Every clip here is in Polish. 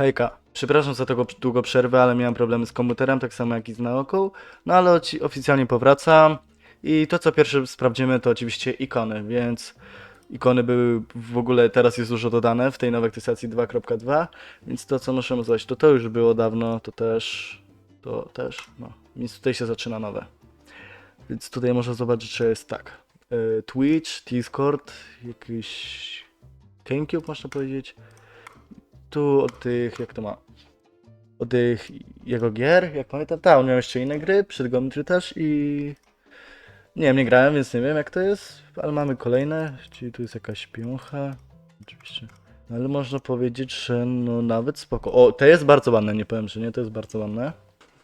Hejka. Przepraszam za tego długo przerwę, ale miałem problemy z komputerem, tak samo jak i z nauką. No ale oficjalnie powracam. I to co pierwsze sprawdzimy to oczywiście ikony, więc ikony były w ogóle teraz jest dużo dodane w tej nowej aktualizacji 2.2, więc to co muszę zrobić, to to już było dawno, to też, to też, no, więc tutaj się zaczyna nowe. Więc tutaj można zobaczyć, że jest tak. y, Twitch, Discord, jakiś GameCube można powiedzieć. Tu od tych, jak to ma? Od tych jego gier, jak pamiętam, tak, on miał jeszcze inne gry, przed Geometry też i... Nie wiem, nie grałem, więc nie wiem jak to jest, ale mamy kolejne, czyli tu jest jakaś piącha, oczywiście. Ale można powiedzieć, że no nawet spoko. O, to jest bardzo ładne, nie powiem, że nie, to jest bardzo ładne.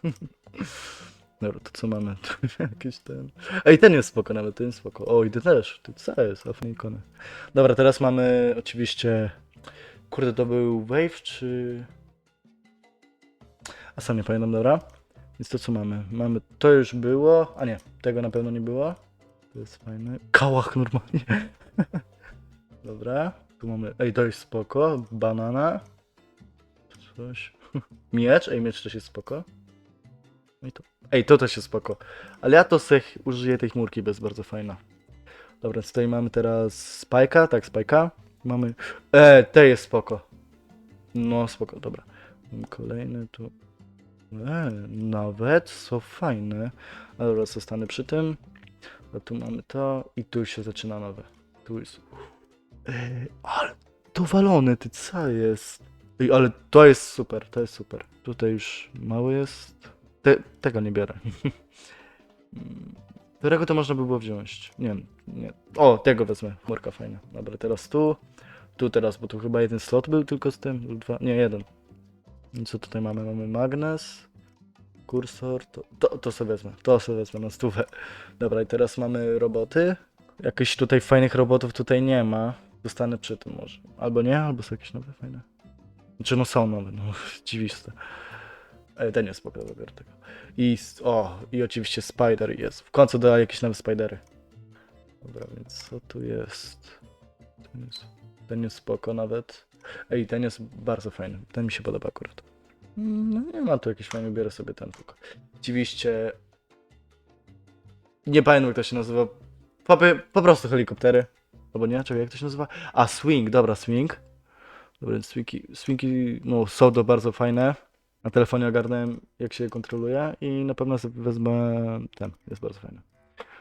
Dobra, to co mamy? Tu jakiś ten... Ej, ten jest spoko nawet, ten jest spoko. O, i ty też, ty co jest, a ikony. Dobra, teraz mamy oczywiście... Kurde, to był Wave, czy... A sam nie pamiętam, dobra. Więc to co mamy? Mamy, to już było, a nie, tego na pewno nie było. To jest fajne. Kałach normalnie. dobra, tu mamy, ej, to jest spoko. Banana. Coś. Miecz, ej, miecz też jest spoko. No i to. Ej, to też jest spoko. Ale ja to se użyję tej chmurki, bo jest bardzo fajna. Dobra, tutaj mamy teraz Spajka, tak, Spajka. Mamy. E, te jest spoko. No, spoko, dobra. Kolejny tu. E, nawet są fajne. A dobra, zostanę przy tym. A tu mamy to i tu się zaczyna nowe. Tu jest. E, ale to walone, ty co jest? Ale to jest super, to jest super. Tutaj już mały jest. Te, tego nie biorę. Którego to można by było wziąć? Nie wiem, nie. O, tego wezmę. Chmurka fajna. Dobra, teraz tu. Tu teraz, bo tu chyba jeden slot był tylko z tym. lub Dwa, nie, jeden. I co tutaj mamy? Mamy magnes. Kursor. To, to, to sobie wezmę. To sobie wezmę na stówę. Dobra, i teraz mamy roboty. Jakichś tutaj fajnych robotów tutaj nie ma. Zostanę przy tym może. Albo nie, albo są jakieś nowe fajne. Znaczy no są nowe, no dziwiste. Ale ten jest spoko, dopiero tego. I, o, i oczywiście Spider jest. W końcu da jakieś nowe Spidery. Dobra, więc co tu jest? Ten jest, ten jest spoko nawet. Ej, ten jest bardzo fajny. Ten mi się podoba akurat. Mm, No nie ma tu jakiś fajny, biorę sobie ten tylko. Oczywiście... Nie pamiętam jak to się nazywa. Po, po prostu helikoptery. Albo nie, czekaj, jak to się nazywa? A, swing, dobra, swing. Dobra, swingi, swingi no, są to bardzo fajne. Na telefonie ogarnąłem, jak się je kontroluje i na pewno sobie wezmę ten, jest bardzo fajny.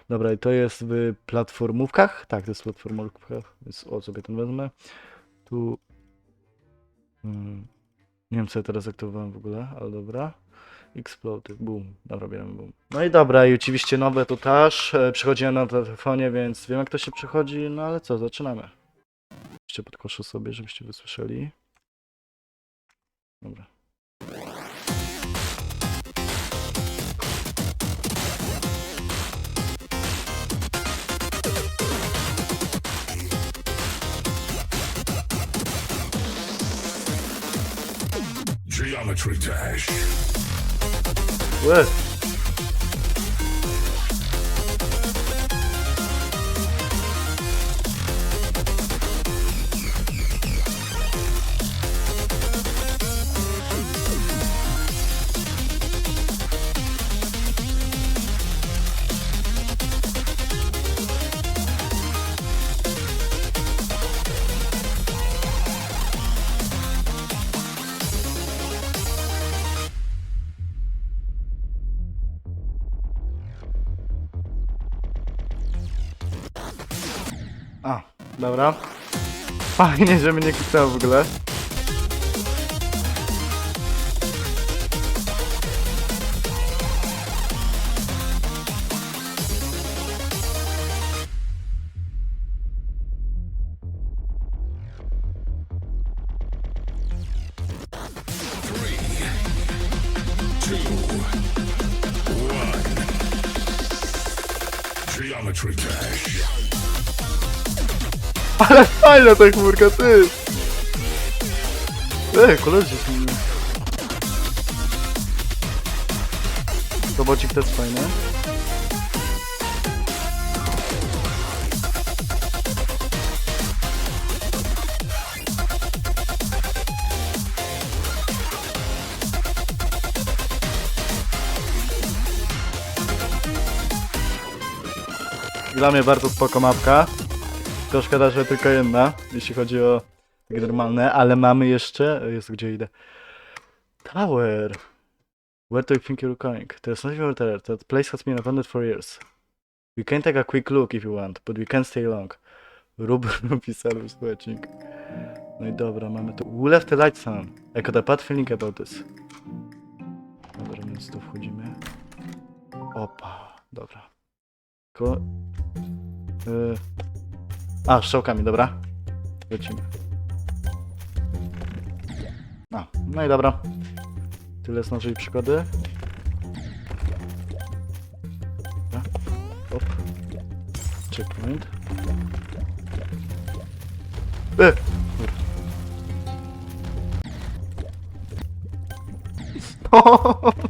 Dobra, i to jest w platformówkach? Tak, to jest w platformówkach, więc o, sobie ten wezmę. Tu... Hmm, nie wiem, co ja teraz aktywowałem w ogóle, ale dobra. Explode, boom. Dobra, bierzemy boom. No i dobra, i oczywiście nowe tu też. E, Przechodziłem na telefonie, więc wiem jak to się przechodzi, no ale co, zaczynamy. Jeszcze podkoszę sobie, żebyście wysłyszeli. Dobra. Geometry Dash. Łe! Dobra. Fajnie, że mnie nie kliknęło w ogóle. Geometry Dash. Ale fajna ta chmurka, ty! Ej, e, koledzy z nim. Robocik też fajny. Dla mnie bardzo spoko mapka. To szkoda, że tylko jedna, jeśli chodzi o normalne, ale mamy jeszcze... Jest gdzie idę. Tower. Where do you think you're going? There's nothing over there. That place has been abandoned for years. We can take a quick look if you want, but we can't stay long. Rub napisałem słecznik. No i dobra, mamy to. We left the lights on. I got a bad feeling about this. Dobra, więc tu wchodzimy. Opa, dobra. Ko... Y... A, strzałkami, dobra. Lecimy. A, no i dobra. Tyle z naszej przygody. Op. Checkpoint. E! O! E!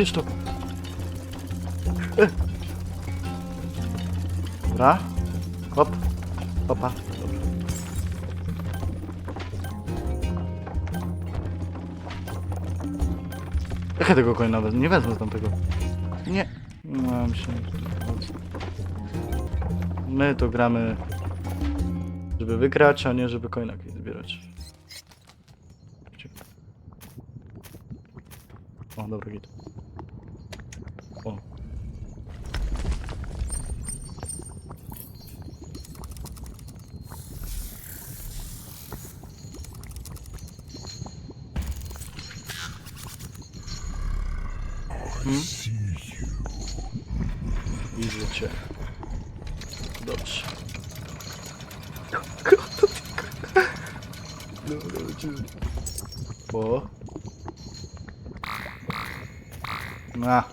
Bierz to. E! Dobra. Hop. Hopa. Dobra. Jak ja tego konia nawet nie wezmę z tamtego. Nie. Mam się. My to gramy, żeby wygrać, a nie żeby coinaki zbierać. O, dobra, git. O. Hmm? Widzę cię. Dobrze. Dobra, lecimy. Bo... A.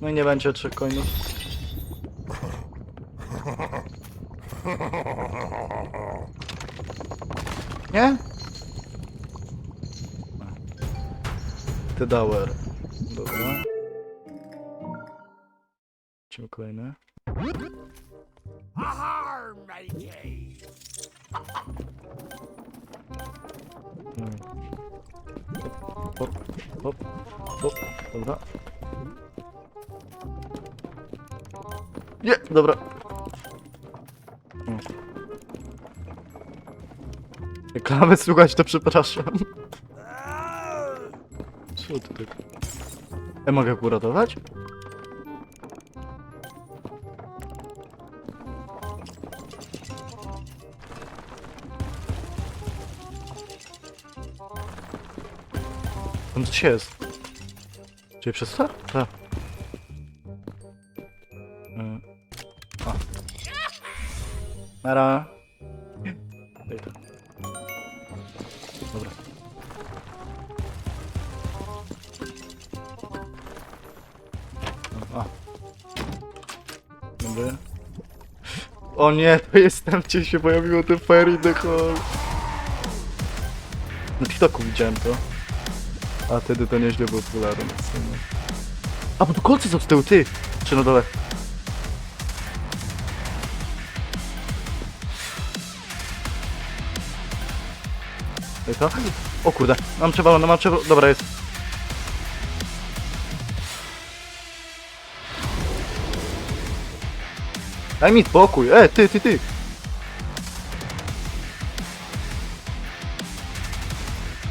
No i nie będzie trzech coinów. Nie? The Dower. Mm. Hop, hop, hop, dobra. Nie, dobra. O. Reklamy słuchać, to przepraszam. Co ty tak? Ja mogę uratować? Tam coś jest. Czyli przez to? Tak. Y, A. Nara. To. Dobra. O nie, to jest tam, gdzie się pojawiło te Fairy the Hall. Na TikToku widziałem to. A wtedy to nieźle było popularne. A, bo tu kolce są z tyłu, ty! Czy na dole? Ej, to? O kurde, mam trzeba, no mam trzeba, dobra jest. Daj mi spokój, e, ty, ty, ty!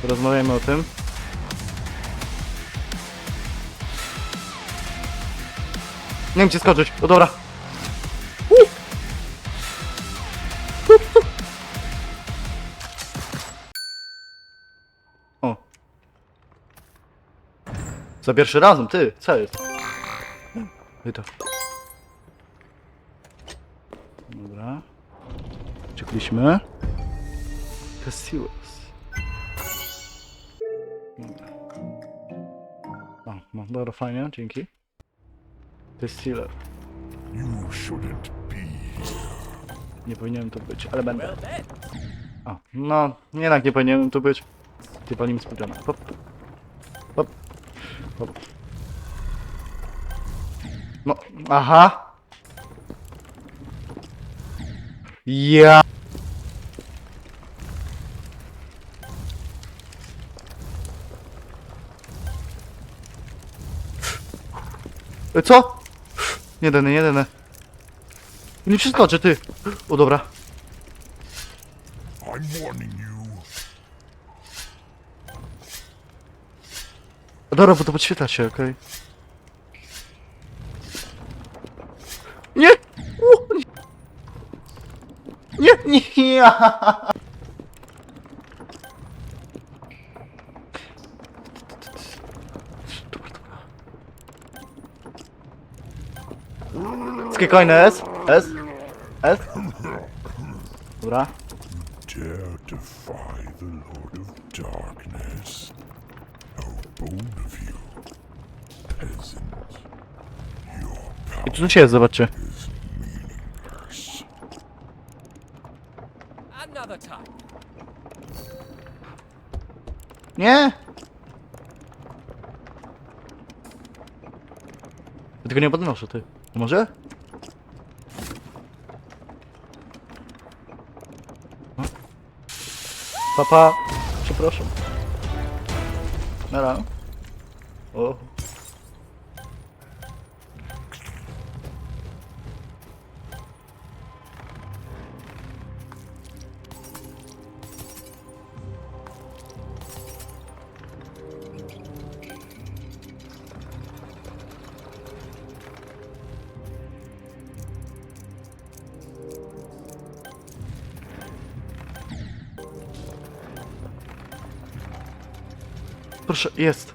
Porozmawiajmy o tym. Nie wiem gdzie skoczyć. O dobra. Uh! O. Za pierwszy razem, ty, co jest? Wy to. Dobra. Czekaliśmy. Cassius. Dobra. No, dobra, fajnie, dzięki. Distiller. You shouldn't Nie powinienem tu być, ale będę. O, no, jednak nie powinienem tu być. Ty palimy spódrona. Pop. Pop. Pop. No, aha. Ja. Co? Nie dane, nie dane. Nie przeskoczę, ty. O, dobra. Dobra, bo to podświetla się, okej. Nie! U, Nie, nie, nie! Wszystkie coiny S, S, S. Dobra. Dare defy the Lord of Darkness. How bold of you, peasant. Your I power tu się jest, zobaczcie. is meaningless. Another time. Nie! Ja tego nie podnoszę, ty. Może? Papa, przepraszam. Nara. O. Proszę, jest.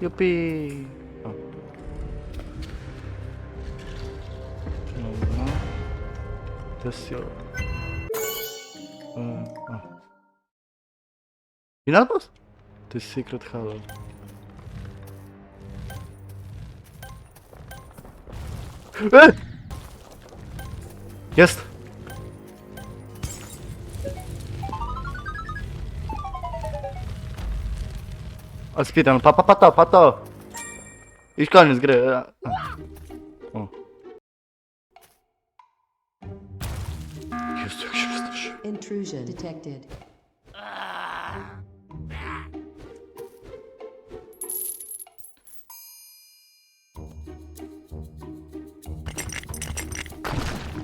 Jupi. Dobra. To jest boss? To jest Secret Hollow. Jest! O, speedrun, pa, pa, pato, pato! I koniec gry. a- a. O. Jezu, jak się wystraszy. Intrusion detected.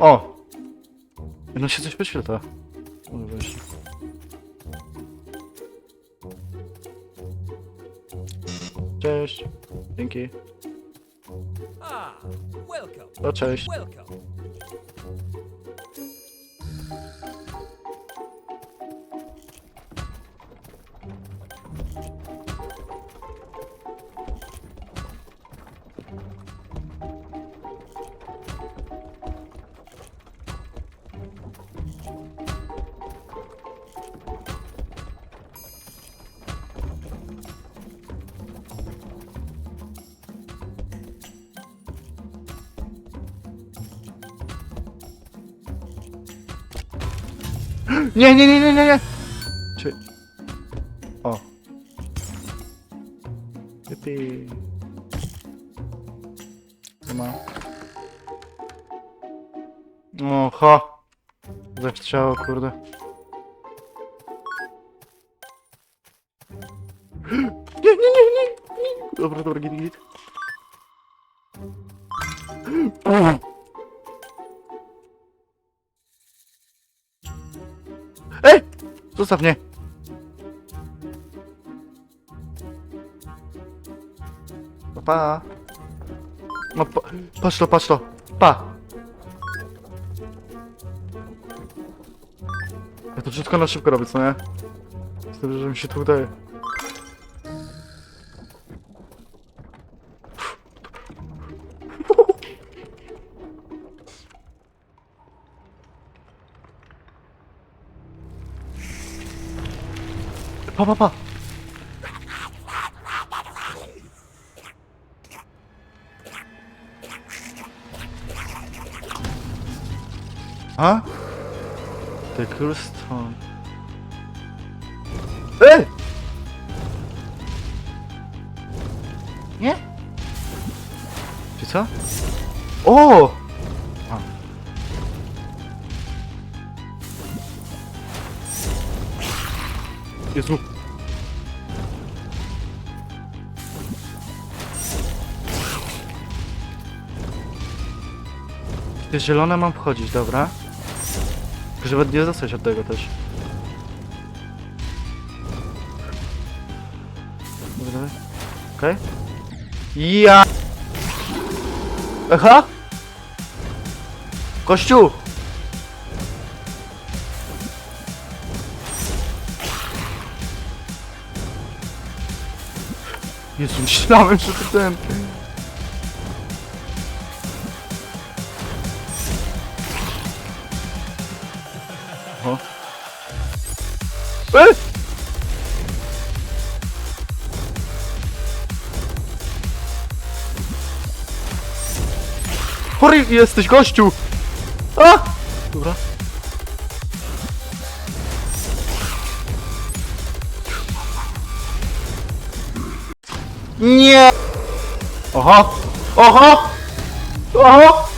O! No się coś wyświetla. Właśnie. Cześć. Dzięki. Ah, cześć. Welcome. Nie, nie, nie, nie, nie, nie! Czy... O. Jupi. Nie ma. Oho. Zachciało, kurde. Nie, nie, nie, nie, nie. Dobra, dobra, git, git. Zostaw mnie! No pa! No pa, patrz to, patrz to! Pa! Ja to wszystko na szybko robię, co nie? Z tym, że mi się tu udaje. Pa, pa, pa! A? The Crystal. Ej! Nie? Czy co? O! A. Jezu. Te zielone mam wchodzić, dobra? Żeby nie zostać od tego też. Dobra. Okej. Ja! Echa? Kościół! Jezu, myślałem, że to ten... O. E! Chory jesteś, gościu! A! Dobra. Nie! Oho! Oho! Oho!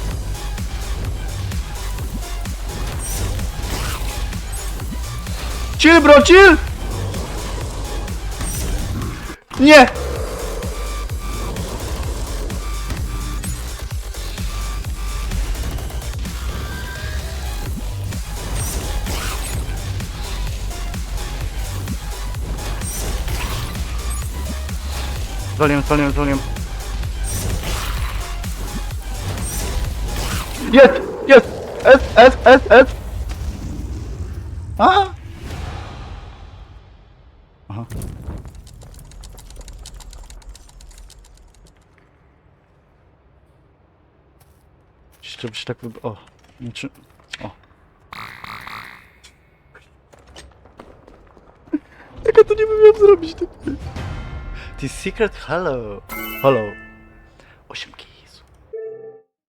Chill, bro, chill! Nie! Zwaliłem, zwaliłem, zwaliłem. Jest! Jest! S, S, S, S! A! Aha. Jeszcze byś tak wyb... O. Znaczy... O. Jak ja to nie wiem zrobić tak. The secret hello. Hello. 8 kg.